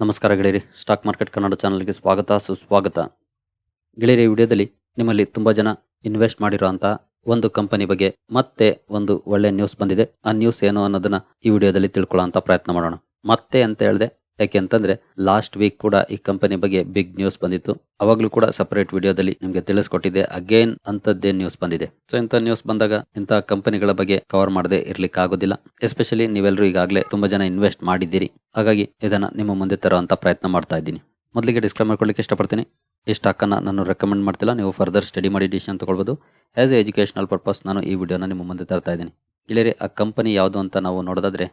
ನಮಸ್ಕಾರ ಗೆಳೆಯರಿ. Stock market Kannada ಚಾನಲ್ಗೆ ಸ್ವಾಗತ, ಸುಸ್ವಾಗತ. ಗೆಳೆಯರಿ ವಿಡಿಯೋದಲ್ಲಿ ನಿಮ್ಮಲ್ಲಿ ತುಂಬ ಜನ ಇನ್ವೆಸ್ಟ್ ಮಾಡಿರುವಂತಹ ಒಂದು ಕಂಪನಿ ಬಗ್ಗೆ ಮತ್ತೆ ಒಂದು ಒಳ್ಳೆ ನ್ಯೂಸ್ ಬಂದಿದೆ. ಆ ನ್ಯೂಸ್ ಏನು ಅನ್ನೋದನ್ನ ಈ ವಿಡಿಯೋದಲ್ಲಿ ತಿಳ್ಕೊಳ್ಳೋ ಪ್ರಯತ್ನ ಮಾಡೋಣ. ಮತ್ತೆ ಅಂತ ಹೇಳಿದೆ ಯಾಕೆ ಅಂತಂದ್ರೆ ಲಾಸ್ಟ್ ವೀಕ್ ಕೂಡ ಈ ಕಂಪನಿ ಬಗ್ಗೆ ಬಿಗ್ ನ್ಯೂಸ್ ಬಂದಿತ್ತು. ಅವಾಗ್ಲೂ ಕೂಡ ಸಪರೇಟ್ ವಿಡಿಯೋದಲ್ಲಿ ನಿಮ್ಗೆ ತಿಳಿಸ್ಕೊಟ್ಟಿದೆ ಅಗೇನ್ ಅಂತದ್ದೇ ನ್ಯೂಸ್ ಬಂದಿದೆ. ಸೊ ಇಂಥ ನ್ಯೂಸ್ ಬಂದಾಗ ಇಂಥ ಕಂಪನಿಗಳ ಬಗ್ಗೆ ಕವರ್ ಮಾಡದೆ ಇರ್ಲಿಕ್ಕೆ ಆಗೋದಿಲ್ಲ ಎಸ್ಪೆಷಲಿ ನೀವೆಲ್ಲರೂ ಈಗಾಗಲೇ ತುಂಬಾ ಜನ ಇನ್ವೆಸ್ಟ್ ಮಾಡಿದ್ದೀರಿ. ಹಾಗಾಗಿ ಇದನ್ನ ನಿಮ್ಮ ಮುಂದೆ ತರುವಂತ ಪ್ರಯತ್ನ ಮಾಡ್ತಾ ಇದ್ದೀನಿ. ಮೊದಲಿಗೆ ಡಿಸ್ಕ್ಲೈಮ್ ಮಾಡ್ಕೊಳ್ಳಿಕ್ಕೆ ಇಷ್ಟಪಡ್ತೀನಿ. ಈ ಸ್ಟಾಕ್ ಅನ್ನ ನಾನು ರೆಕಮೆಂಡ್ ಮಾಡ್ತಿಲ್ಲ. ನೀವು ಫರ್ದರ್ ಸ್ಟಡಿ ಮಾಡಿ ಡಿಸಿಷನ್ ತಗೊಳ್ಬೋದು. ಆಸ್ ಎ ಎಜುಕೇಶನಲ್ ಪರ್ಪಸ್ ನಾನು ಈ ವಿಡಿಯೋನ ನಿಮ್ಮ ಮುಂದೆ ತರ್ತಾ ಇದ್ದೀನಿ. ಇಲ್ಲಿ ಆ ಕಂಪನಿ ಯಾವುದು ಅಂತ ನಾವು ನೋಡೋದಾದ್ರೆ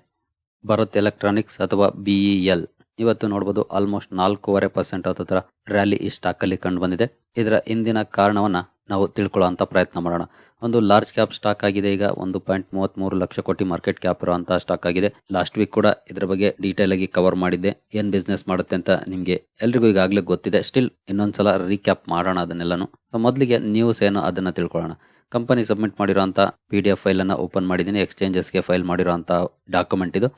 ಭಾರತ್ ಎಲೆಕ್ಟ್ರಾನಿಕ್ಸ್ ಅಥವಾ ಬಿಇಎಲ್ ಇವತ್ತು ನೋಡಬಹುದು ಆಲ್ಮೋಸ್ಟ್ ನಾಲ್ಕೂವರೆ ಪರ್ಸೆಂಟ್ ಹತ್ರ ರ್ಯಾಲಿ ಈ ಸ್ಟಾಕ್ ಅಲ್ಲಿ ಕಂಡು ಬಂದಿದೆ. ಇದರ ಹಿಂದಿನ ಕಾರಣವನ್ನ ನಾವು ತಿಳ್ಕೊಳ್ಳುವಂತ ಪ್ರಯತ್ನ ಮಾಡೋಣ. ಒಂದು ಲಾರ್ಜ್ ಕ್ಯಾಪ್ ಸ್ಟಾಕ್ ಆಗಿದೆ, ಈಗ ಒಂದು ಪಾಯಿಂಟ್ ಮೂವತ್ತ್ ಮೂರು ಲಕ್ಷ ಕೋಟಿ ಮಾರ್ಕೆಟ್ ಕ್ಯಾಪ್ ಇರುವಂತಹ ಸ್ಟಾಕ್ ಆಗಿದೆ. ಲಾಸ್ಟ್ ವೀಕ್ ಕೂಡ ಇದ್ರ ಬಗ್ಗೆ ಡೀಟೇಲ್ ಆಗಿ ಕವರ್ ಮಾಡಿದ್ದೆ. ಏನ್ ಬಿಸ್ನೆಸ್ ಮಾಡುತ್ತೆ ಅಂತ ನಿಮಗೆ ಎಲ್ರಿಗೂ ಈಗಾಗಲೇ ಗೊತ್ತಿದೆ. ಸ್ಟಿಲ್ ಇನ್ನೊಂದ್ಸಲ ರೀಕ್ಯಾಪ್ ಮಾಡೋಣ ಅದನ್ನೆಲ್ಲನು. ಮೊದಲಿಗೆ ನ್ಯೂಸ್ ಏನು ಅದನ್ನ ತಿಳ್ಕೊಳ್ಳೋಣ. ಕಂಪನಿ ಸಬ್ಮಿಟ್ ಮಾಡಿರೋಂಥ ಪಿ ಡಿ ಎಫ್ ಫೈಲ್ ಅನ್ನ ಓಪನ್ ಮಾಡಿದ್ದೀನಿ. ಎಕ್ಸ್ಚೇಂಜಸ್ಗೆ ಫೈಲ್ ಮಾಡಿರೋಂಥ ಡಾಕ್ಯುಮೆಂಟ್ ಇದು.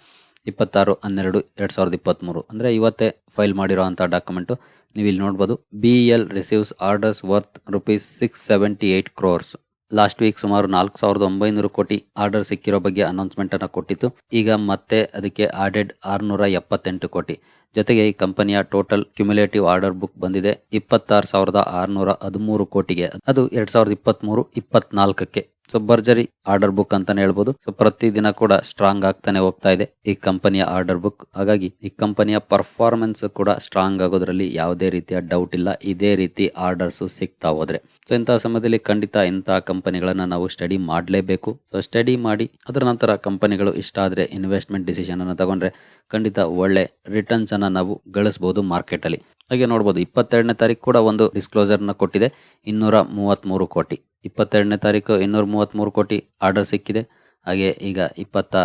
ಇಪ್ಪತ್ತಾರು, ಹನ್ನೆರಡು, ಎರಡು ಸಾವಿರದ ಇಪ್ಪತ್ತ್ಮೂರು ಅಂದರೆ ಇವತ್ತೇ ಫೈಲ್ ಮಾಡಿರೋಂಥ ಡಾಕ್ಯುಮೆಂಟು ನೀವು ಇಲ್ಲಿ ನೋಡ್ಬೋದು. B L receives orders worth rupees six seventy eight crores last week ಸುಮಾರು ನಾಲ್ಕು ಸಾವಿರದ ಒಂಬೈನೂರು ಕೋಟಿ ಆರ್ಡರ್ ಸಿಕ್ಕಿರೋ ಬಗ್ಗೆ ಅನೌನ್ಸ್ಮೆಂಟ್ ಅನ್ನು ಕೊಟ್ಟಿತ್ತು. ಈಗ ಮತ್ತೆ ಅದಕ್ಕೆ ಆಡೆಡ್ ಆರ್ನೂರ ಎಪ್ಪತ್ತೆಂಟು ಕೋಟಿ. ಜೊತೆಗೆ ಈ ಕಂಪನಿಯ ಟೋಟಲ್ ಕ್ಯುಮುಲೇಟಿವ್ ಆರ್ಡರ್ ಬುಕ್ ಬಂದಿದೆ. ಇಪ್ಪತ್ತಾರು ಸಾವಿರದ ಆರ್ನೂರ ಹದಿಮೂರು ಕೋಟಿಗೆ. ಅದು ಎರಡ್ ಸಾವಿರದ ಇಪ್ಪತ್ಮೂರು, ಇಪ್ಪತ್ನಾಲ್ಕಕ್ಕೆ ಸೊ ಭರ್ಜರಿ ಆರ್ಡರ್ ಬುಕ್ ಅಂತಾನೆ ಹೇಳ್ಬೋದು. ಸೊ ಪ್ರತಿದಿನ ಕೂಡ ಸ್ಟ್ರಾಂಗ್ ಆಗ್ತಾನೆ ಹೋಗ್ತಾ ಇದೆ ಈ ಕಂಪನಿಯ ಆರ್ಡರ್ ಬುಕ್ ಹಾಗಾಗಿ ಈ ಕಂಪನಿಯ ಪರ್ಫಾರ್ಮೆನ್ಸ್ ಕೂಡ ಸ್ಟ್ರಾಂಗ್ ಆಗೋದ್ರಲ್ಲಿ ಯಾವುದೇ ರೀತಿಯ ಡೌಟ್ ಇಲ್ಲ. ಇದೇ ರೀತಿ ಆರ್ಡರ್ಸ್ ಸಿಗ್ತಾ ಹೋದ್ರೆ. ಸೊ ಇಂತಹ ಸಮಯದಲ್ಲಿ ಖಂಡಿತ ಇಂತಹ ಕಂಪನಿಗಳನ್ನ ನಾವು ಸ್ಟಡಿ ಮಾಡಲೇಬೇಕು. ಸೊ ಸ್ಟಡಿ ಮಾಡಿ, ಅದರ ನಂತರ ಕಂಪನಿಗಳು ಇಷ್ಟ ಆದರೆ ಇನ್ವೆಸ್ಟ್ಮೆಂಟ್ ಡಿಸಿಷನ್ ಅನ್ನು ತಗೊಂಡ್ರೆ ಖಂಡಿತ ಒಳ್ಳೆ ರಿಟರ್ನ್ಸ್ ಅನ್ನ ನಾವು ಗಳಿಸಬಹುದು ಮಾರ್ಕೆಟ್ ಅಲ್ಲಿ ಹಾಗೆ ನೋಡಬಹುದು ಇಪ್ಪತ್ತೆರಡನೇ ತಾರೀಕು ಕೂಡ ಒಂದು ಡಿಸ್ಕ್ಲೋಸರ್ನ ಕೊಟ್ಟಿದೆ, ಇನ್ನೂರ ಮೂವತ್ತ್ಮೂರು ಕೋಟಿ. ಇಪ್ಪತ್ತೆರಡನೇ ತಾರೀಕು ಇನ್ನೂರ ಮೂವತ್ತ್ಮೂರು ಕೋಟಿ ಆರ್ಡರ್ ಸಿಕ್ಕಿದೆ, ಹಾಗೆ ಈಗ ಇಪ್ಪತ್ತ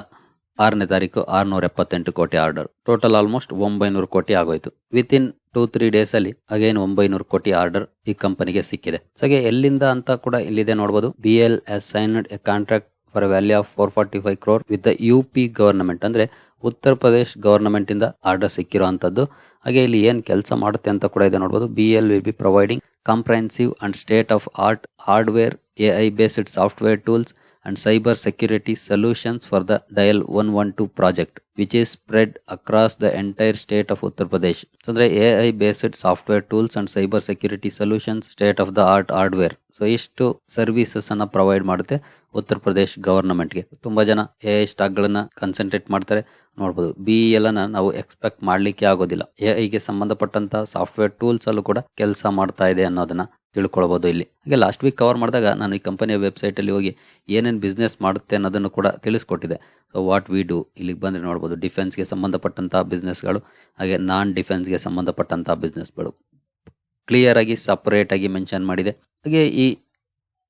ಆರನೇ ತಾರೀಕು ಆರುನೂರ ಎಪ್ಪತ್ತೆಂಟು ಕೋಟಿ ಆರ್ಡರ್ ಟೋಟಲ್ ಆಲ್ಮೋಸ್ಟ್ ಒಂಬೈನೂರು ಕೋಟಿ ಆಗೋಯ್ತು. ವಿತ್ ಟೂ ತ್ರೀ ಡೇಸ್ ಅಲ್ಲಿ ಅಗೇನ್ ಒಂಬೈನೂರು ಕೋಟಿ ಆರ್ಡರ್ ಈ ಕಂಪನಿಗೆ ಸಿಕ್ಕಿದೆ. ಹಾಗೆ ಎಲ್ಲಿಂದ ಅಂತ ಕೂಡ ಇಲ್ಲಿದೆ ನೋಡಬಹುದು B L S signed a contract for value of four forty five crore with the U P government ಅಂದ್ರೆ ಉತ್ತರ ಪ್ರದೇಶ್ ಗವರ್ನಮೆಂಟ್ ಇಂದ ಆರ್ಡರ್ ಸಿಕ್ಕಿರುವಂತದ್ದು ಹಾಗೆ ಇಲ್ಲಿ ಏನ್ ಕೆಲಸ ಮಾಡುತ್ತೆ ಅಂತ ಕೂಡ ಇದೆ ನೋಡಬಹುದು B L will be providing comprehensive and state of art hardware A I based software tools solutions for the dial one one two project which is spread across the entire state of Uttar Pradesh ಅಂದ್ರೆ A I based software tools and cyber security solutions state of the art hardware so ಇಷ್ಟು services ಅನ್ನ provide ಮಾಡುತ್ತೆ ಉತ್ತರ ಪ್ರದೇಶ್ ಗವರ್ನಮೆಂಟ್ಗೆ ತುಂಬಾ ಜನ A I ಸ್ಟಾಕ್ಗಳನ್ನ concentrate ಮಾಡ್ತಾರೆ. ನೋಡ್ಬೋದು B L ಅನ್ನ ನಾವು ಎಕ್ಸ್ಪೆಕ್ಟ್ ಮಾಡ್ಲಿಕ್ಕೆ ಆಗೋದಿಲ್ಲ. ಎ ಐಗೆ ಸಂಬಂಧಪಟ್ಟಂತ ಸಾಫ್ಟ್ವೇರ್ ಟೂಲ್ಸ್ ಅಲ್ಲೂ ಕೂಡ ಕೆಲಸ ಮಾಡ್ತಾ ಇದೆ ಅನ್ನೋದನ್ನ. ತಿಳ್ಕೊಳ್ಬಹುದು ಇಲ್ಲಿ. ಹಾಗೆ ಲಾಸ್ಟ್ ವೀಕ್ ಕವರ್ ಮಾಡಿದಾಗ ನಾನು ಈ ಕಂಪನಿಯ ವೆಬ್ಸೈಟಲ್ಲಿ ಹೋಗಿ ಏನೇನು ಬಿಸ್ನೆಸ್ ಮಾಡುತ್ತೆ ಅನ್ನೋದನ್ನು ಕೂಡ ತಿಳಿಸ್ಕೊಟ್ಟಿದೆ. ಸೊ ವಾಟ್ ವಿ ಡೂ ಇಲ್ಲಿಗೆ ಬಂದರೆ ನೋಡ್ಬೋದು ಡಿಫೆನ್ಸ್ಗೆ ಸಂಬಂಧಪಟ್ಟಂಥ ಬಿಸ್ನೆಸ್ಗಳು ಹಾಗೆ ನಾನ್ ಡಿಫೆನ್ಸ್ಗೆ ಸಂಬಂಧಪಟ್ಟಂಥ ಬಿಸ್ನೆಸ್ಗಳು ಕ್ಲಿಯರಾಗಿ ಸಪ್ರೇಟಾಗಿ ಮೆನ್ಷನ್ ಮಾಡಿದೆ. ಹಾಗೆ ಈ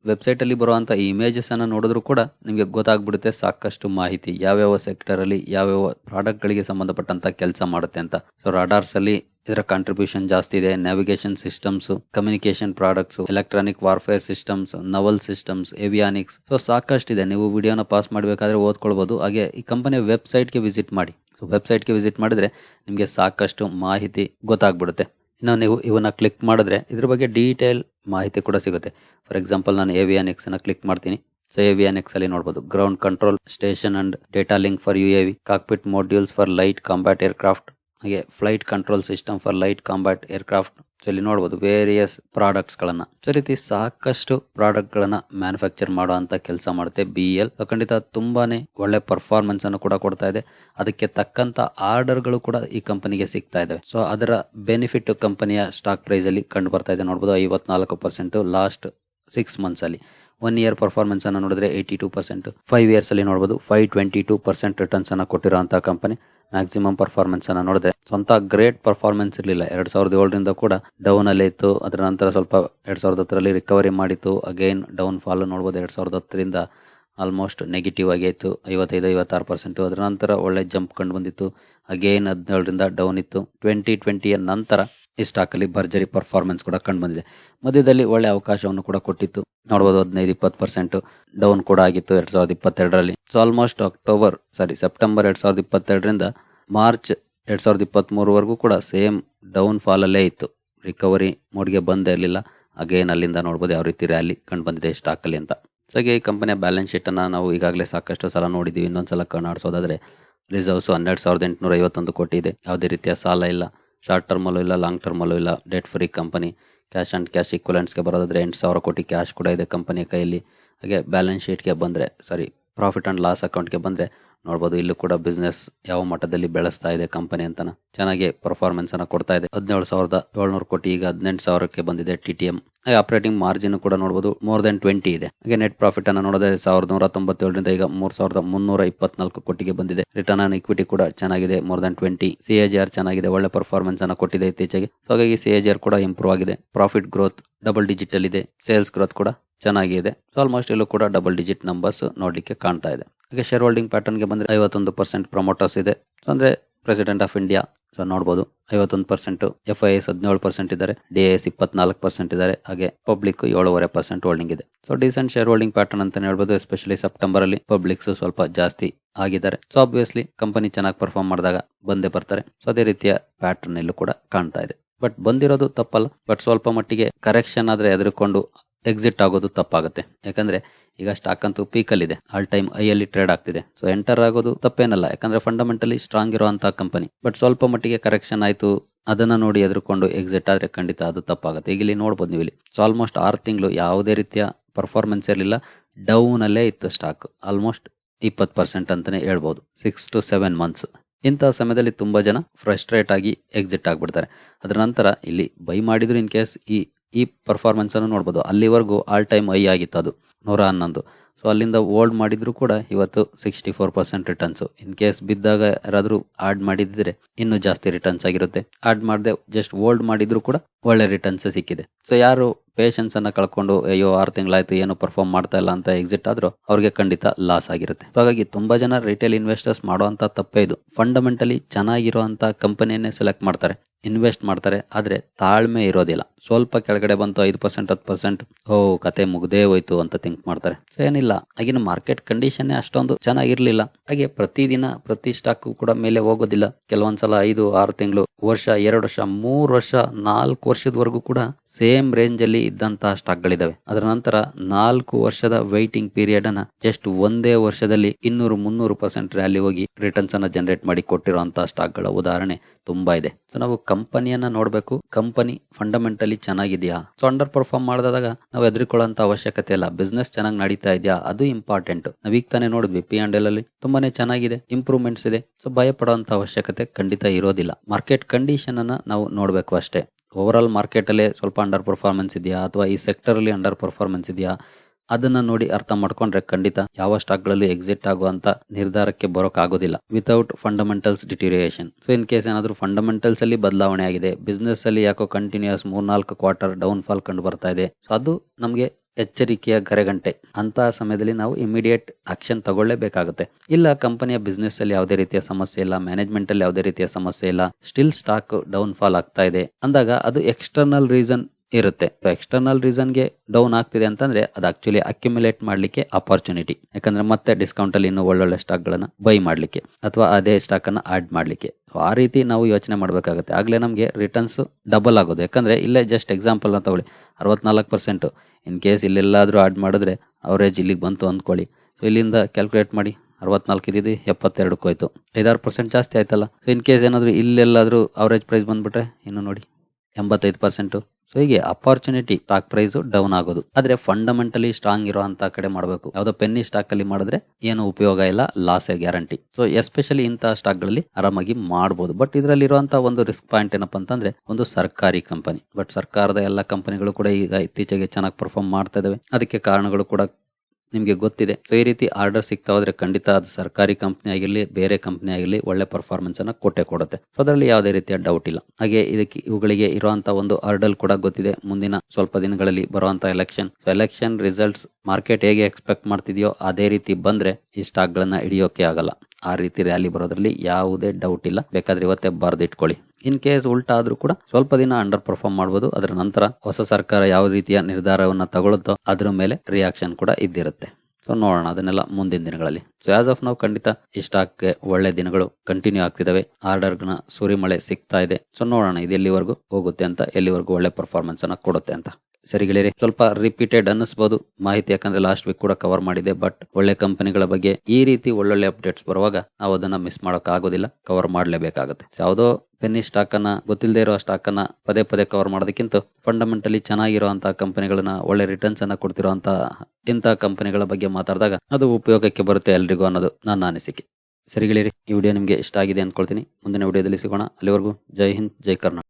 ವೆಬ್ಸೈಟ್ ಅಲ್ಲಿ ಬರುವಂತ ಈ ಇಮೇಜಸ್ ಅನ್ನ ನೋಡಿದ್ರು ಕೂಡ ನಿಮಗೆ ಗೊತ್ತಾಗ್ಬಿಡುತ್ತೆ ಸಾಕಷ್ಟು ಮಾಹಿತಿ. ಯಾವ್ಯಾವ ಸೆಕ್ಟರ್ ಅಲ್ಲಿ ಯಾವ್ಯಾವ ಪ್ರಾಡಕ್ಟ್ ಗಳಿಗೆ ಸಂಬಂಧಪಟ್ಟಂತ ಕೆಲಸ ಮಾಡುತ್ತೆ ಅಂತ. ಸೊ ರಾಡಾರ್ಸ್ ಅಲ್ಲಿ ಇದರ ಕಾಂಟ್ರಿಬ್ಯೂಷನ್ ಜಾಸ್ತಿ ಇದೆ. Navigation systems communication products electronic warfare systems naval systems avionics so ಸಾಕಷ್ಟಿದೆ. ನೀವು ವಿಡಿಯೋನ ಪಾಸ್ ಮಾಡಬೇಕಾದ್ರೆ ಓದ್ಕೊಳ್ಬೋದು. ಹಾಗೆ ಈ ಕಂಪನಿಯ ವೆಬ್ಸೈಟ್ಗೆ ವಿಸಿಟ್ ಮಾಡಿ. ಸೊ ವೆಬ್ಸೈಟ್ಗೆ ವಿಸಿಟ್ ಮಾಡಿದ್ರೆ ನಿಮಗೆ ಸಾಕಷ್ಟು ಮಾಹಿತಿ ಗೊತ್ತಾಗ್ಬಿಡುತ್ತೆ. ಇನ್ನು ನೀವು ಇವನ್ನ ಕ್ಲಿಕ್ ಮಾಡಿದ್ರೆ ಇದ್ರ ಬಗ್ಗೆ ಡೀಟೇಲ್ ಮಾಹಿತಿ ಕೂಡ ಸಿಗುತ್ತೆ. ಫಾರ್ ಎಕ್ಸಾಂಪಲ್ ನಾನು ಎವಿಯಾನಿಕ್ಸ್ ಅನ್ನ ಕ್ಲಿಕ್ ಮಾಡ್ತೀನಿ. ಸೊ ಎಕ್ಸ್ ಅಲ್ಲಿ ನೋಡಬಹುದು ground control station and data link for U A V cockpit modules for light combat aircraft ಹಾಗೆ flight control system for light combat aircraft so ಇಲ್ಲಿ ನೋಡ್ಬೋದು ವೇರಿಯಸ್ ಪ್ರಾಡಕ್ಟ್ಸ್ ಗಳನ್ನ. So ರೀತಿ ಸಾಕಷ್ಟು ಪ್ರಾಡಕ್ಟ್ ಗಳನ್ನ ಮ್ಯಾನುಫ್ಯಾಕ್ಚರ್ ಮಾಡುವಂತ ಕೆಲಸ ಮಾಡುತ್ತೆ ಬಿ ಎಲ್ ಖಂಡಿತ ತುಂಬಾನೇ ಒಳ್ಳೆ ಪರ್ಫಾರ್ಮೆನ್ಸ್ ಅನ್ನು ಕೂಡ ಕೊಡ್ತಾ ಇದೆ. ಅದಕ್ಕೆ ತಕ್ಕಂತ ಆರ್ಡರ್ಗಳು ಕೂಡ ಈ ಕಂಪನಿಗೆ ಸಿಗ್ತಾ ಇದಾವೆ. ಸೊ ಅದರ ಬೆನಿಫಿಟ್ ಕಂಪನಿಯ ಸ್ಟಾಕ್ ಪ್ರೈಸ್ ಅಲ್ಲಿ ಕಂಡು ಬರ್ತಾ ಇದೆ ನೋಡಬಹುದು ಐವತ್ನಾಲ್ಕು ಪರ್ಸೆಂಟ್ ಲಾಸ್ಟ್ ಸಿಕ್ಸ್ ಮಂತ್ಸ್ ಅಲ್ಲಿ. ಒನ್ ಇಯರ್ ಪರ್ಫಾರ್ಮೆನ್ಸ್ ಅನ್ನು ನೋಡಿದ್ರೆ eighty two percent five years ಅಲ್ಲಿ ನೋಡಬಹುದು five twenty two percent returns ಅನ್ನ ಕೊಟ್ಟಿರುವಂತಹ ಕಂಪನಿ ಮ್ಯಾಕ್ಸಿಮಮ್ ಪರ್ಫಾರ್ಮೆನ್ಸ್ ಅನ್ನ ನೋಡಿದ್ರೆ ಸ್ವಂತ ಗ್ರೇಟ್ ಪರ್ಫಾರ್ಮೆನ್ಸ್ ಇರಲಿಲ್ಲ. ಎರಡ್ ಸಾವಿರದ ಏಳರಿಂದ ಕೂಡ ಡೌನ್ ಅಲ್ಲಿ ಇತ್ತು. ಅದರ ನಂತರ ಸ್ವಲ್ಪ ಎರಡ್ ಸಾವಿರದ ಹತ್ತರಲ್ಲಿ ರಿಕವರಿ ಮಾಡಿತ್ತು. ಅಗೈನ್ ಡೌನ್ ಫಾಲ್ ನೋಡಬಹುದು ಎರಡ್ ಸಾವಿರದ ಹತ್ತರಿಂದ ಆಲ್ಮೋಸ್ಟ್ ನೆಗೆಟಿವ್ ಆಗಿತ್ತು ಐವತ್ತೈದು, ಐವತ್ತಾರು ಪರ್ಸೆಂಟು ಅದರ ನಂತರ ಒಳ್ಳೆ ಜಂಪ್ ಕಂಡು ಬಂದಿತ್ತು. ಅಗೇನ್ ಹದಿನೇಳರಿಂದ ಡೌನ್ ಇತ್ತು. ಟ್ವೆಂಟಿ ಟ್ವೆಂಟಿಯ ನಂತರ ಈ ಸ್ಟಾಕ್ ಅಲ್ಲಿ ಭರ್ಜರಿ ಪರ್ಫಾರ್ಮೆನ್ಸ್ ಕೂಡ ಕಂಡು ಬಂದಿದೆ. ಮಧ್ಯದಲ್ಲಿ ಒಳ್ಳೆ ಅವಕಾಶವನ್ನು ಕೂಡ ಕೊಟ್ಟಿತ್ತು. ನೋಡ್ಬೋದು ಹದಿನೈದು, ಇಪ್ಪತ್ತು ಪರ್ಸೆಂಟ್ ಡೌನ್ ಕೂಡ ಆಗಿತ್ತು ಎರಡು ಸಾವಿರದ ಇಪ್ಪತ್ತೆರಡರಲ್ಲಿ. So almost October sorry September ಎರಡು ಸಾವಿರದ ಇಪ್ಪತ್ತೆರಡರಿಂದ ಮಾರ್ಚ್ ಎರಡು ಸಾವಿರದ ಇಪ್ಪತ್ತ್ಮೂರವರೆಗೂ ಕೂಡ ಸೇಮ್ ಡೌನ್ ಫಾಲ್ ಅಲ್ಲೇ ಇತ್ತು ರಿಕವರಿ ಮೋಡ್ಗೆ ಬಂದೇ ಇರಲಿಲ್ಲ. ಅಗೇನ್ ಅಲ್ಲಿಂದ ನೋಡ್ಬೋದು ಯಾವ ರೀತಿ ರ್ಯಾಲಿ ಕಂಡು ಬಂದಿದೆ ಸ್ಟಾಕಲ್ಲಿ ಅಂತ. ಸೊ ಹಾಗೆ ಈ ಕಂಪನಿಯ ಬ್ಯಾಲೆನ್ಸ್ ಶೀಟನ್ನು ನಾವು ಈಗಾಗಲೇ ಸಾಕಷ್ಟು ಸಲ ನೋಡಿದ್ದೀವಿ ಇನ್ನೊಂದ್ಸಲ ಕಣ್ಣಾಡಿಸೋದಾದರೆ ರಿಸರ್ವ್ಸ್ ಹನ್ನೆರಡು ಸಾವಿರದ ಎಂಟುನೂರ ಐವತ್ತೊಂದು ಕೋಟಿ ಇದೆ. ಯಾವುದೇ ರೀತಿಯ ಸಾಲ ಇಲ್ಲ. ಶಾರ್ಟ್ ಟರ್ಮಲ್ಲೂ ಇಲ್ಲ ಲಾಂಗ್ ಟರ್ಮಲ್ಲೂ ಇಲ್ಲ. Debt free company cash and cash ಈಕ್ವಲೆಂಟ್ಸ್ಗೆ ಬರೋದಾದರೆ ಎಂಟು ಸಾವಿರ ಕೋಟಿ ಕ್ಯಾಶ್ ಕೂಡ ಇದೆ ಕಂಪನಿಯ ಕೈಯಲ್ಲಿ. ಹಾಗೆ ಬ್ಯಾಲೆನ್ಸ್ ಶೀಟ್ಗೆ ಬಂದರೆ ಸಾರಿ ಪ್ರಾಫಿಟ್ ಆ್ಯಂಡ್ ಲಾಸ್ ಅಕೌಂಟ್ಗೆ ಬಂದರೆ ನೋಡ್ಬೋದು ಇಲ್ಲೂ ಕೂಡ ಬಿಸ್ನೆಸ್ ಯಾವ ಮಟ್ಟದಲ್ಲಿ ಬೆಳೆಸ್ತಾ ಇದೆ ಕಂಪನಿ ಅಂತಾನ. ಚೆನ್ನಾಗಿ ಪರ್ಫಾರ್ಮೆನ್ಸ್ ಅನ್ನ ಕೊಡ್ತಾ ಇದೆ. ಹದಿನೇಳು ಸಾವಿರದ ಏಳ್ನೂರು ಕೋಟಿ, ಈಗ ಹದಿನೆಂಟು ಸಾವಿರಕ್ಕೆ ಬಂದಿದೆ T T M operating margin ಕೂಡ ನೋಡಬಹುದು ಮೋರ್ ದೆನ್ ಟ್ವೆಂಟಿ ಇದೆ. ಹಾಗೆ ನೆಟ್ ಪ್ರಾಫಿಟ್ ಅನ್ನು ನೋಡಿದ್ರೆ ಸಾವಿರದ ನೂರ ತೊಂಬತ್ತೇಳರಿಂದ ಈಗ ಮೂರ್ ಸಾವಿರದ ಮುನ್ನೂರ ಇಪ್ಪತ್ನಾಲ್ಕು ಕೋಟಿಗೆ ಬಂದಿದೆ. ರಿಟರ್ನ್ ಆನ್ ಇಕ್ವಿಟಿ ಕೂಡ ಚೆನ್ನಾಗಿದೆ more than twenty C A G R ಚೆನ್ನಾಗಿದೆ, ಒಳ್ಳೆ ಪರ್ಫಾರ್ಮೆನ್ಸ್ ಅನ್ನು ಕೊಟ್ಟಿದೆ ಇತ್ತೀಚೆಗೆ. ಹಾಗಾಗಿ ಸಿ ಜಿ ಆರ್ ಕೂಡ ಇಂಪ್ರೂವ್ ಆಗಿದೆ. ಪ್ರಾಫಿಟ್ ಗ್ರೋತ್ ಡಬಲ್ ಡಿಜಿಟ್ ಅಲ್ಲಿ ಇದೆ ಸೇಲ್ಸ್ ಗ್ರೋತ್ ಕೂಡ ಚೆನ್ನಾಗಿದೆ. ಆಲ್ಮೋಸ್ಟ್ ಇಲ್ಲೂ ಕೂಡ ಡಬಲ್ ಡಿಜಿಟ್ ನಂಬರ್ಸ್ ನೋಡ್ಲಿಕ್ಕೆ ಕಾಣ್ತಾ ಇದೆ. ಹಾಗೆ ಶೇರ್ ಹೋಲ್ಡಿಂಗ್ ಪ್ಯಾಟರ್ನ್ಗೆ ಬಂದರೆ ಐವತ್ತೊಂದು ಪರ್ಸೆಂಟ್ ಪ್ರಮೋಟರ್ಸ್ ಇದೆ. ಅಂದ್ರೆ ಪ್ರೆಸಿಡೆಂಟ್ ಆಫ್ ಇಂಡಿಯಾ ಸೊ ನೋಡಬಹುದು ಐವತ್ತೊಂದು ಪರ್ಸೆಂಟ್ ಎಫ್ ಐ ಎಸ್ ಹದಿನೇಳು ಪರ್ಸೆಂಟ್ ಇದ್ದಾರೆ. ಡಿ ಎಸ್ ಇಪ್ಪತ್ನಾಲ್ಕು ಪರ್ಸೆಂಟ್ ಇದ್ದಾರೆ. ಹಾಗೆ ಪಬ್ಲಿಕ್ ಏಳುವರೆ ಪರ್ಸೆಂಟ್ ಹೋಲ್ಡಿಂಗ್ ಇದೆ. So decent share holding pattern ಅಂತ ಹೇಳ್ಬೋದು. ಎಸ್ಪೆಷಲಿ ಸೆಪ್ಟೆಂಬರ್ ಅಲ್ಲಿ ಪಬ್ಲಿಕ್ಸ್ ಸ್ವಲ್ಪ ಜಾಸ್ತಿ ಆಗಿದ್ದಾರೆ. ಸೊ ಆಬ್ವಿಯಸ್ಲಿ ಕಂಪನಿ ಚೆನ್ನಾಗಿ ಪರ್ಫಾರ್ಮ್ ಮಾಡಿದಾಗ ಬಂದೇ ಬರ್ತಾರೆ. ಸೊ ಅದೇ ರೀತಿಯ ಪ್ಯಾಟರ್ನ್ ಇಲ್ಲೂ ಕೂಡ ಕಾಣ್ತಾ ಇದೆ. ಬಟ್ ಬಂದಿರೋದು ತಪ್ಪಲ್ಲ. ಬಟ್ ಸ್ವಲ್ಪ ಮಟ್ಟಿಗೆ ಕರೆಕ್ಷನ್ ಆದ್ರೆ ಎದುರುಕೊಂಡು ಎಕ್ಸಿಟ್ ಆಗೋದು ತಪ್ಪಾಗುತ್ತೆ. ಯಾಕಂದ್ರೆ ಈಗ ಸ್ಟಾಕ್ ಅಂತೂ ಪೀಕಲ್ ಇದೆ ಆಲ್ ಟೈಮ್ ಐ ಅಲ್ಲಿ ಟ್ರೇಡ್ ಆಗ್ತಿದೆ. ಸೊ ಎಂಟರ್ ಆಗೋದು ತಪ್ಪೇನಲ್ಲ. ಯಾಕಂದ್ರೆ ಫಂಡಮೆಂಟಲಿ ಸ್ಟ್ರಾಂಗ್ ಇರುವಂತಹ ಕಂಪನಿ ಬಟ್ ಸ್ವಲ್ಪ ಮಟ್ಟಿಗೆ ಕರೆಕ್ಷನ್ ಆಯಿತು, ಅದನ್ನ ನೋಡಿ ಎದುರುಕೊಂಡು ಎಕ್ಸಿಟ್ ಆದ್ರೆ ಖಂಡಿತ ಅದು ತಪ್ಪಾಗುತ್ತೆ. ಈಗ ಇಲ್ಲಿ ನೋಡ್ಬೋದು ನೀವು ಇಲ್ಲಿ. ಸೊ ಆಲ್ಮೋಸ್ಟ್ ಆರು ತಿಂಗಳು ಯಾವುದೇ ರೀತಿಯ ಪರ್ಫಾರ್ಮೆನ್ಸ್ ಇರಲಿಲ್ಲ. ಡೌನ್ ಅಲ್ಲೇ ಇತ್ತು ಸ್ಟಾಕ್ ಆಲ್ಮೋಸ್ಟ್ ಇಪ್ಪತ್ತು ಪರ್ಸೆಂಟ್ ಅಂತಲೇ ಹೇಳ್ಬೋದು. ಸಿಕ್ಸ್ ಟು ಸೆವೆನ್ ಮಂತ್ಸ್ ಇಂತಹ ಸಮಯದಲ್ಲಿ ತುಂಬ ಜನ ಫ್ರಸ್ಟ್ರೇಟ್ ಆಗಿ ಎಕ್ಸಿಟ್ ಆಗಿಬಿಡ್ತಾರೆ. ಅದರ ನಂತರ ಇಲ್ಲಿ ಬೈ ಮಾಡಿದ್ರು ಇನ್ ಕೇಸ್ ಈ ಈ ಪರ್ಫಾರ್ಮೆನ್ಸನ್ನು ನೋಡ್ಬೋದು. ಅಲ್ಲಿವರೆಗೂ ಆಲ್ ಟೈಮ್ ಐ ಆಗಿತ್ತು ಅದು. ನೂರ ಹನ್ನೊಂದು. ಸೊ ಅಲ್ಲಿಂದ ಓಲ್ಡ್ ಮಾಡಿದ್ರು ಕೂಡ ಇವತ್ತು sixty four percent returns in case ಬಿದ್ದಾಗ ಯಾರಾದರೂ ಆಡ್ ಮಾಡಿದ್ರೆ ಇನ್ನೂ ಜಾಸ್ತಿ ರಿಟರ್ನ್ಸ್ ಆಗಿರುತ್ತೆ. ಆಡ್ ಮಾಡದೆ ಜಸ್ಟ್ ಓಲ್ಡ್ ಮಾಡಿದ್ರು ಕೂಡ ಒಳ್ಳೆ ರಿಟರ್ನ್ಸ್ ಸಿಕ್ಕಿದೆ. ಸೊ ಯಾರು ಪೇಷನ್ಸ್ ಅನ್ನ ಕಳ್ಕೊಂಡು, ಅಯ್ಯೋ, ಆರು ತಿಂಗಳಾಯ್ತು, ಏನು ಪರ್ಫಾರ್ಮ್ ಮಾಡ್ತಾ ಇಲ್ಲ ಅಂತ ಎಕ್ಸಿಟ್ ಆದರೂ ಅವ್ರಿಗೆ ಖಂಡಿತ ಲಾಸ್ ಆಗಿರುತ್ತೆ. ಹಾಗಾಗಿ ತುಂಬಾ ಜನ ರಿಟೇಲ್ ಇನ್ವೆಸ್ಟರ್ಸ್ ಮಾಡುವಂತ ತಪ್ಪೇ ಇದು. ಫಂಡಮೆಂಟಲಿ ಚೆನ್ನಾಗಿರುವಂತ ಕಂಪನಿಯನ್ನೇ ಸೆಲೆಕ್ಟ್ ಮಾಡ್ತಾರೆ. ಇನ್ವೆಸ್ಟ್ ಮಾಡ್ತಾರೆ, ಆದರೆ ತಾಳ್ಮೆ ಇರೋದಿಲ್ಲ. ಸ್ವಲ್ಪ ಕೆಳಗಡೆ ಬಂತು ಐದು ಪರ್ಸೆಂಟ್ ಹತ್ತು ಪರ್ಸೆಂಟ್ ಓ, ಕತೆ ಮುಗ್ದೇ ಹೋಯ್ತು ಅಂತ ಥಿಂಕ್ ಮಾಡ್ತಾರೆ. ಸೊ ಏನಿಲ್ಲ. ಆಗಿನ ಮಾರ್ಕೆಟ್ ಕಂಡೀಷನ್ ಅಷ್ಟೊಂದು ಚೆನ್ನಾಗಿರ್ಲಿಲ್ಲ. ಹಾಗೆ ಪ್ರತಿದಿನ ಪ್ರತಿ ಸ್ಟಾಕ್ ಕೂಡ ಮೇಲೆ ಹೋಗೋದಿಲ್ಲ. ಕೆಲವೊಂದ್ಸಲ ಐದು, ಆರು ತಿಂಗಳು, ವರ್ಷ, ಎರಡು ವರ್ಷ, ಮೂರು ವರ್ಷ, ನಾಲ್ಕು ವರ್ಷದವರೆಗೂ ಕೂಡ ಸೇಮ್ ರೇಂಜ್ ಅಲ್ಲಿ ಇದ್ದಂತಹ ಸ್ಟಾಕ್ ಗಳಿದಾವೆ ಅದರ ನಂತರ ನಾಲ್ಕು ವರ್ಷದ ವೈಟಿಂಗ್ ಪೀರಿಯಡ್ ಅನ್ನ ಜಸ್ಟ್ ಒಂದೇ ವರ್ಷದಲ್ಲಿ ಇನ್ನೂರು ಮುನ್ನೂರು ಪರ್ಸೆಂಟ್ ರ್ಯಾಲಿ ಹೋಗಿ ರಿಟರ್ನ್ಸ್ ಅನ್ನ ಜನರೇಟ್ ಮಾಡಿ ಕೊಟ್ಟಿರುವಂತಹ ಸ್ಟಾಕ್ಗಳ ಉದಾಹರಣೆ ತುಂಬಾ ಇದೆ. ಸೊ ನಾವು ಕಂಪನಿಯನ್ನ ನೋಡಬೇಕು. ಕಂಪನಿ ಫಂಡಮೆಂಟಲಿ ಚೆನ್ನಾಗಿದೆಯಾ? ಸೊ ಅಂಡರ್ ಪರ್ಫಾರ್ಮ್ ಮಾಡಿದಾಗ ನಾವು ಎದುರುಕೊಳ್ಳುವಂತ ಅವಶ್ಯಕತೆ ಇಲ್ಲ. ಬಿಸ್ನೆಸ್ ಚೆನ್ನಾಗಿ ನಡೀತಾ ಇದೆಯಾ? ಅದು ಇಂಪಾರ್ಟೆಂಟ್ ನಾವು ಈಗ ತಾನೇ ನೋಡಿದ್ವಿ ಪಿ ಅಂಡ್ ಅಲ್ಲಿ ತುಂಬಾನೇ ಚೆನ್ನಾಗಿದೆ ಇಂಪ್ರೂವ್ಮೆಂಟ್ಸ್ ಇದೆ. ಸೊ ಭಯ ಪಡುವಂತ ಅವಶ್ಯಕತೆ ಖಂಡಿತ ಇರೋದಿಲ್ಲ. ಮಾರ್ಕೆಟ್ ಕಂಡೀಷನ್ ಅನ್ನ ನಾವು ನೋಡಬೇಕು ಅಷ್ಟೇ. ಓವರ್ ಮಾರ್ಕೆಟಲ್ಲೇ ಸ್ವಲ್ಪ ಅಂಡರ್ ಪರ್ಫಾರ್ಮೆನ್ಸ್ ಇದೆಯಾ? ಅಥವಾ ಈ ಸೆಕ್ಟರಲ್ಲಿ ಅಂಡರ್ ಪರ್ಫಾರ್ಮೆನ್ಸ್ ಇದೆಯಾ? ಅದನ್ನು ನೋಡಿ ಅರ್ಥ ಮಾಡ್ಕೊಂಡ್ರೆ ಖಂಡಿತ ಯಾವ ಸ್ಟಾಕ್ಗಳಲ್ಲಿ ಎಕ್ಸಿಟ್ ಆಗುವಂತ ನಿರ್ಧಾರಕ್ಕೆ ಬರೋಕ್ಕಾಗೋದಿಲ್ಲ without fundamentals deterioration so in case ಏನಾದರೂ ಫಂಡಮೆಂಟಲ್ಸ್ ಅಲ್ಲಿ ಬದಲಾವಣೆ ಆಗಿದೆ ಬಿಸ್ನೆಸ್ ಅಲ್ಲಿ ಯಾಕೋ ಕಂಟಿನ್ಯೂಸ್ ಮೂರ್ನಾಲ್ಕು ಕ್ವಾರ್ಟರ್ ಡೌನ್ ಫಾಲ್ ಕಂಡು ಬರ್ತಾ ಇದೆ ಸೊ ಅದು ನಮಗೆ ಎಚ್ಚರಿಕೆಯ ಗರಗಂಟೆ. ಅಂತಹ ಸಮಯದಲ್ಲಿ ನಾವು ಇಮಿಡಿಯೇಟ್ ಆಕ್ಷನ್ ತಗೊಳ್ಳೇಬೇಕಾಗುತ್ತೆ. ಇಲ್ಲ ಕಂಪನಿಯ ಬಿಸ್ನೆಸ್ ಅಲ್ಲಿ ಯಾವುದೇ ರೀತಿಯ ಸಮಸ್ಯೆ ಇಲ್ಲ ಮ್ಯಾನೇಜ್ಮೆಂಟ್ ಅಲ್ಲಿ ಯಾವುದೇ ರೀತಿಯ ಸಮಸ್ಯೆ ಇಲ್ಲ ಸ್ಟಿಲ್ ಸ್ಟಾಕ್ ಡೌನ್ ಫಾಲ್ ಆಗ್ತಾ ಇದೆ. ಅಂದಾಗ ಅದು ಎಕ್ಸ್ಟರ್ನಲ್ ರೀಸನ್ ಇರುತ್ತೆ. ಎಕ್ಸ್ಟರ್ನಲ್ ರೀಸನ್ಗೆ ಡೌನ್ ಆಗ್ತಿದೆ ಅಂತಂದ್ರೆ ಅದು ಆಕ್ಚುಲಿ ಅಕ್ಯುಮುಲೇಟ್ ಮಾಡ್ಲಿಕ್ಕೆ ಅಪಾರ್ಚುನಿಟಿ ಯಾಕಂದ್ರೆ ಮತ್ತೆ ಡಿಸ್ಕೌಂಟ್ ಅಲ್ಲಿ ಇನ್ನು ಒಳ್ಳೊಳ್ಳೆ ಸ್ಟಾಕ್ ಗಳನ್ನ ಬೈ ಮಾಡ್ಲಿಕ್ಕೆ ಅಥವಾ ಅದೇ ಸ್ಟಾಕ್ ಅನ್ನ ಆಡ್ ಮಾಡ್ಲಿಕ್ಕೆ. ಆ ರೀತಿ ನಾವು ಯೋಚನೆ ಮಾಡಬೇಕಾಗುತ್ತೆ. ಆಗ್ಲೇ ನಮಗೆ ರಿಟರ್ನ್ಸ್ ಡಬಲ್ ಆಗೋದು. ಯಾಕಂದ್ರೆ ಇಲ್ಲೇ ಜಸ್ಟ್ ಎಕ್ಸಾಂಪಲ್ ಅಂತ ತಗೊಳ್ಳಿ. ಅರವತ್ನಾಲ್ಕು ಪರ್ಸೆಂಟ್ ಇನ್ ಕೇಸ್ ಇಲ್ಲೆಲ್ಲಾದ್ರೂ ಆಡ್ ಮಾಡಿದ್ರೆ ಅವರೇಜ್ ಇಲ್ಲಿಗೆ ಬಂತು ಅಂದ್ಕೊಳ್ಳಿ. ಸೊ ಇಲ್ಲಿಂದ ಕ್ಯಾಲ್ಕುಲೇಟ್ ಮಾಡಿ. ಅರವತ್ನಾಲ್ಕು ಇದ್ದಿದ್ದು ಎಪ್ಪತ್ತೆರಡಕ್ಕೆ ಹೋಯ್ತು. ಐದಾರು ಪರ್ಸೆಂಟ್ ಜಾಸ್ತಿ ಆಯ್ತಲ್ಲ. ಸೊ ಇನ್ ಕೇಸ್ ಏನಾದರೂ ಇಲ್ಲೆಲ್ಲಾದ್ರೂ ಅವರೇಜ್ ಪ್ರೈಸ್ ಬಂದ್ಬಿಟ್ರೆ, ಇನ್ನು ನೋಡಿ, ಎಂಬತ್ತೈದು ಪರ್ಸೆಂಟ್ ಸೊ ಹೀಗೆ ಅಪಾರ್ಚುನಿಟಿ ಸ್ಟಾಕ್ ಪ್ರೈಸ್ ಡೌನ್ ಆಗೋದು. ಆದ್ರೆ ಫಂಡಮೆಂಟಲಿ ಸ್ಟ್ರಾಂಗ್ ಇರುವಂತ ಕಡೆ ಮಾಡಬೇಕು. ಯಾವ್ದೋ ಪೆನ್ನಿ ಸ್ಟಾಕ್ ಅಲ್ಲಿ ಮಾಡಿದ್ರೆ ಏನು ಉಪಯೋಗ ಇಲ್ಲ ಲಾಸ್ ಗ್ಯಾರಂಟಿ ಸೊ ಎಸ್ಪೆಷಲಿ ಇಂತಹ ಸ್ಟಾಕ್ಗಳಲ್ಲಿ ಆರಾಮಾಗಿ ಮಾಡಬಹುದು ಬಟ್ ಇದರಲ್ಲಿ ಇರುವಂತಹ ಒಂದು ರಿಸ್ಕ್ ಪಾಯಿಂಟ್ ಏನಪ್ಪಾ ಅಂತಂದ್ರೆ ಒಂದು ಸರ್ಕಾರಿ ಕಂಪನಿ ಬಟ್ ಸರ್ಕಾರದ ಎಲ್ಲ ಕಂಪನಿಗಳು ಕೂಡ ಈಗ ಇತ್ತೀಚೆಗೆ ಚೆನ್ನಾಗಿ ಪರ್ಫಾರ್ಮ್ ಮಾಡ್ತಾ ಇದಾವೆ. ಅದಕ್ಕೆ ಕಾರಣಗಳು ಕೂಡ ನಿಮಗೆ ಗೊತ್ತಿದೆ. ಸೊ ಈ ರೀತಿ ಆರ್ಡರ್ ಸಿಗ್ತಾ ಹೋದ್ರೆ ಖಂಡಿತ ಅದು ಸರ್ಕಾರಿ ಕಂಪ್ನಿ ಆಗಿರಲಿ, ಬೇರೆ ಕಂಪ್ನಿ ಆಗಿರಲಿ ಒಳ್ಳೆ ಪರ್ಫಾರ್ಮೆನ್ಸ್ ಅನ್ನ ಕೊಟ್ಟೆ ಕೊಡುತ್ತೆ. ಸೊ ಅದರಲ್ಲಿ ಯಾವುದೇ ರೀತಿಯ ಡೌಟ್ ಇಲ್ಲ. ಹಾಗೆ ಇದಕ್ಕೆ ಇವುಗಳಿಗೆ ಇರುವಂತಹ ಒಂದು ಹರ್ಡಲ್ ಕೂಡ ಗೊತ್ತಿದೆ. ಮುಂದಿನ ಸ್ವಲ್ಪ ದಿನಗಳಲ್ಲಿ ಬರುವಂತಹ election so election results market ಹೇಗೆ ಎಕ್ಸ್ಪೆಕ್ಟ್ ಮಾಡ್ತಿದೆಯೋ ಅದೇ ರೀತಿ ಬಂದ್ರೆ ಈ ಸ್ಟಾಕ್ ಗಳನ್ನ ಹಿಡಿಯೋಕೆ ಆಗಲ್ಲ. ಆ ರೀತಿ ರ್ಯಾಲಿ ಬರೋದ್ರಲ್ಲಿ ಯಾವುದೇ ಡೌಟ್ ಇಲ್ಲ. ಬೇಕಾದ್ರೆ ಇವತ್ತೇ ಬರ್ದಿಟ್ಕೊಳ್ಳಿ. ಇನ್ ಕೇಸ್ ಉಲ್ಟಾ ಆದ್ರೂ ಕೂಡ ಸ್ವಲ್ಪ ದಿನ ಅಂಡರ್ ಪರ್ಫಾರ್ಮ್ ಮಾಡಬಹುದು ಅದರ ನಂತರ ಹೊಸ ಸರ್ಕಾರ ಯಾವ ರೀತಿಯ ನಿರ್ಧಾರವನ್ನ ತಗೊಳುತ್ತೋ ಅದರ ಮೇಲೆ ರಿಯಾಕ್ಷನ್ ಕೂಡ ಇದ್ದಿರುತ್ತೆ. ಸೊ ನೋಡೋಣ ಅದನ್ನೆಲ್ಲ ಮುಂದಿನ ದಿನಗಳಲ್ಲಿ. ಸೊ ಆಸ್ ಆಫ್ ನಾವು ಖಂಡಿತ ಈ ಸ್ಟಾಕ್ ಒಳ್ಳೆ ದಿನಗಳು ಕಂಟಿನ್ಯೂ ಆಗ್ತಿದಾವೆ ಆರ್ಡರ್ನ ಸುರಿಮಳೆ ಸಿಗ್ತಾ ಇದೆ. ಸೊ ನೋಡೋಣ ಇದು ಎಲ್ಲಿವರೆಗೂ ಹೋಗುತ್ತೆ ಅಂತ, ಎಲ್ಲಿವರೆಗೂ ಒಳ್ಳೆ ಪರ್ಫಾರ್ಮೆನ್ಸ್ ಅನ್ನ ಕೊಡುತ್ತೆ ಅಂತ. ಸರಿ ಗೆಳೆಯರಿ, ಸ್ವಲ್ಪ ರಿಪೀಟೆಡ್ ಅನ್ನಿಸ್ಬೋದು. ಮಾಹಿತಿ ಯಾಕಂದ್ರೆ ಲಾಸ್ಟ್ ವೀಕ್ ಕೂಡ ಕವರ್ ಮಾಡಿದೆ ಬಟ್ ಒಳ್ಳೆ ಕಂಪನಿಗಳ ಬಗ್ಗೆ ಈ ರೀತಿ ಒಳ್ಳೊಳ್ಳೆ ಅಪ್ಡೇಟ್ಸ್ ಬರುವಾಗ ನಾವು ಅದನ್ನ ಮಿಸ್ ಮಾಡಕ್ ಆಗೋದಿಲ್ಲ ಕವರ್ ಮಾಡಲೇಬೇಕಾಗುತ್ತೆ ಯಾವುದೋ ಪೆನ್ನಿ ಸ್ಟಾಕ್ ಅನ್ನ ಗೊತ್ತಿಲ್ಲದೆ ಇರೋ ಸ್ಟಾಕ್ ಅನ್ನ ಪದೇ ಪದೇ ಕವರ್ ಮಾಡೋದಕ್ಕಿಂತ ಫಂಡಮೆಂಟಲಿ ಚೆನ್ನಾಗಿರುವಂತಹ ಕಂಪನಿಗಳನ್ನ ಒಳ್ಳೆ ರಿಟರ್ನ್ಸ್ ಅನ್ನ ಕೊಡ್ತಿರುವಂತ ಇಂತಹ ಕಂಪನಿಗಳ ಬಗ್ಗೆ ಮಾತಾಡಿದಾಗ ಅದು ಉಪಯೋಗಕ್ಕೆ ಬರುತ್ತೆ ಎಲ್ರಿಗೂ ಅನ್ನೋದು ನನ್ನ ಅನಿಸಿಕೆ. ಸರಿಗಳಿರಿ ಈ ವಿಡಿಯೋ ನಿಮಗೆ ಇಷ್ಟ ಆಗಿದೆ ಅನ್ಕೊಳ್ತೀನಿ. ಮುಂದಿನ ವಿಡಿಯೋದಲ್ಲಿ ಸಿಗೋಣ. ಅಲ್ಲಿವರೆಗೂ ಜೈ ಹಿಂದ್, ಜೈ ಕರ್ನಾಟಕ.